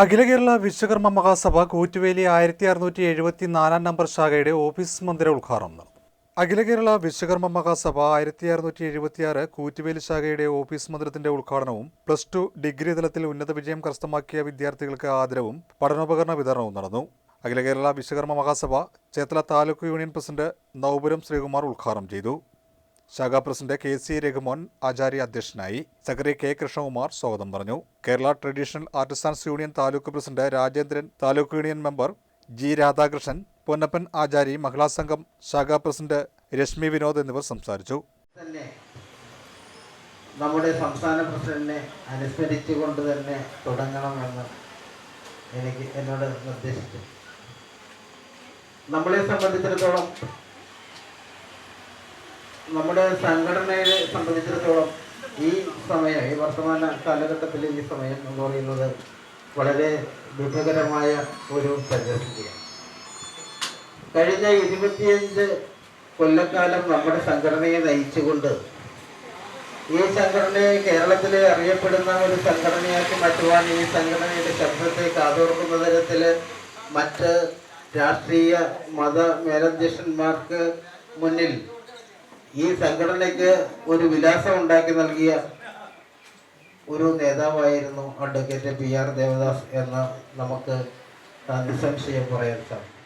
അഖില കേരള വിശ്വകർമ്മ മഹാസഭ കൂറ്റുവേലി ആയിരത്തി അറുന്നൂറ്റി എഴുപത്തി നാലാം നമ്പർ ശാഖയുടെ ഓഫീസ് മന്ദിര ഉദ്ഘാടനം നടന്നു. അഖില കേരള വിശ്വകർമ്മ മഹാസഭ ആയിരത്തി അറുന്നൂറ്റി എഴുപത്തിയാറ് കൂറ്റുവേലി ശാഖയുടെ ഓഫീസ് മന്ദിരത്തിന്റെ ഉദ്ഘാടനവും പ്ലസ് ടു ഡിഗ്രി തലത്തിൽ ഉന്നത വിജയം കരസ്ഥമാക്കിയ വിദ്യാർത്ഥികൾക്ക് ആദരവും പഠനോപകരണ വിതരണവും നടന്നു. അഖില കേരള വിശ്വകർമ്മ മഹാസഭ ചേത്തല താലൂക്ക് യൂണിയൻ പ്രസിഡന്റ് നവപുരം ശ്രീകുമാർ ഉദ്ഘാടനം ചെയ്തു. ശാഖാ president K C Raghumon Acharya അധ്യക്ഷനായി സെക്രട്ടറി കെ കൃഷ്ണകുമാർ സ്വാഗതം പറഞ്ഞു. Kerala traditional artisans union taluk president Rajendran taluk union member G Radhakrishnan Ponnappan Achari Mahila Sangham ശാഖാ പ്രസിഡന്റ് രശ്മി വിനോദ് എന്നിവർ സംസാരിച്ചു. നമ്മുടെ സംസ്ഥാന പ്രസിഡന്റിനെ അനുസ്മരിച്ചുകൊണ്ട് തന്നെ തുടങ്ങണമെന്ന് എനിക്ക് എന്നോട് നിർദ്ദേശിച്ചു. നമ്മളെ സംബന്ധിച്ചിടത്തോളം നമ്മുടെ സംഘടനയെ സംബന്ധിച്ചിടത്തോളം ഈ സമയം ഈ വർത്തമാന കാലഘട്ടത്തിൽ ഈ സമയം എന്ന് പറയുന്നത് വളരെ ദുഃഖകരമായ ഒരു പരിസ്ഥിതിയാണ് കഴിഞ്ഞ ഇരുപത്തിയഞ്ച് കൊല്ലക്കാലം നമ്മുടെ സംഘടനയെ നയിച്ചുകൊണ്ട് ഈ സംഘടനയെ കേരളത്തിലെ അറിയപ്പെടുന്ന ഒരു സംഘടനയാക്കി മാറ്റുവാൻ ഈ സംഘടനയുടെ ശബ്ദത്തെ കാതോർക്കുന്ന തരത്തിൽ മറ്റ് രാഷ്ട്രീയ മത മേലധ്യക്ഷന്മാർക്ക് മുന്നിൽ ഈ സംഘടനയ്ക്ക് ഒരു വിലാസം ഉണ്ടാക്കി നൽകിയ ഒരു നേതാവായിരുന്നു അഡ്വക്കേറ്റ് പി ആർ ദേവദാസ് എന്ന നമുക്ക് നിസ്സംശയം പറയാൻ സാധിക്കും